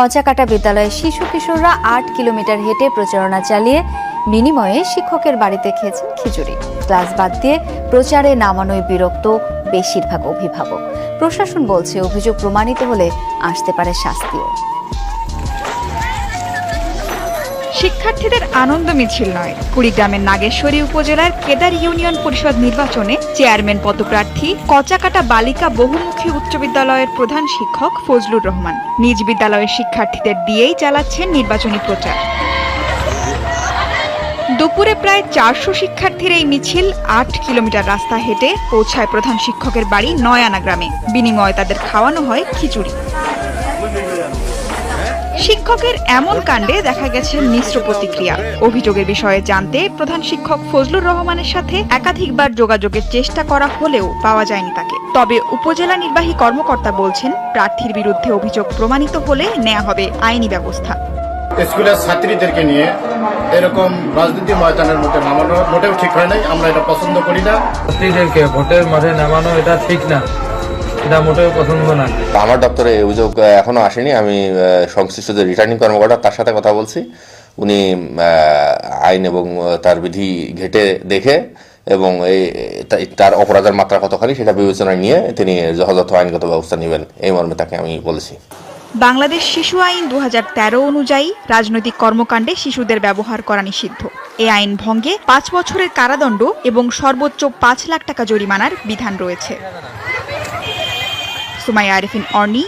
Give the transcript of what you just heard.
পচাকাটা বিদ্যালয়ে শিশু কিশোররা আট কিলোমিটার হেঁটে প্রচারণা চালিয়ে বিনিময়ে শিক্ষকের বাড়িতে খেয়েছেন খিচুড়ি। ক্লাস বাদ দিয়ে প্রচারে নামানোয় বিরক্ত বেশিরভাগ অভিভাবক। প্রশাসন বলছে, অভিযোগ প্রমাণিত হলে আসতে পারে শাস্তিও। শিক্ষার্থীদের আনন্দ মিছিল নয়। কুড়িগ্রামের নাগেশ্বরী উপজেলার কেদার ইউনিয়ন পরিষদ নির্বাচনে চেয়ারম্যান পদপ্রার্থী কচাকাটা বালিকা বহুমুখী উচ্চ বিদ্যালয়ের প্রধান শিক্ষক ফজলুর রহমান। নিজ বিদ্যালয়ের শিক্ষার্থীদের দিয়েই চালাচ্ছেন নির্বাচনী প্রচার। দুপুরে প্রায় চারশো শিক্ষার্থীর এই মিছিল আট কিলোমিটার রাস্তা হেঁটে পৌঁছায় প্রধান শিক্ষকের বাড়ি নয়ানা গ্রামে। বিনিময়ে তাদের খাওয়ানো হয় খিচুড়ি। শিক্ষকের এমন কাণ্ডে দেখা গেছে মিশ্র প্রতিক্রিয়া। অভিযোগের বিষয়ে জানতে প্রধান শিক্ষক ফজলুর রহমানের সাথে একাধিকবার যোগাযোগের চেষ্টা করা হলেও পাওয়া যায়নি তাকে। তবে উপজেলা নির্বাহী কর্মকর্তা বলছেন প্রার্থীর বিরুদ্ধে অভিযোগ প্রমাণিত হলে নেওয়া হবে আইনি ব্যবস্থা। স্কুলের ছাত্রীদেরকে নিয়ে এরকম রাজনীতি ময়দানের মধ্যে নামানো মোটেও ঠিক হয় নাই আমরা এটা পছন্দ করি না। ছাত্রীদেরকে ভোটের মাঠে নামানো এটা ঠিক না। এটা মোটেও পছন্দ না। আমার দপ্তরে অভিযোগ এখনও আসেনি। আমি সংশ্লিষ্ট যে রিটার্নিং কর্মকর্তা তার সাথে কথা বলছি। উনি আহ, আইন এবং তার বিধি ঘেটে দেখে এবং এই তার অপরাধের মাত্রা কতখানি সেটা বিবেচনায় নিয়ে তিনি যথাযথ আইনগত ব্যবস্থা নেবেন। এই মর্মে তাকে আমি বলেছি। বাংলাদেশ শিশু আইন দু হাজার তেরো অনুযায়ী রাজনৈতিক কর্মকাণ্ডে শিশুদের ব্যবহার করা নিষিদ্ধ। এ আইন ভঙ্গে পাঁচ বছরের কারাদণ্ড এবং সর্বোচ্চ পাঁচ লাখ টাকা জরিমানার বিধান রয়েছে। সুমাইয়া আরিফিন অর্নি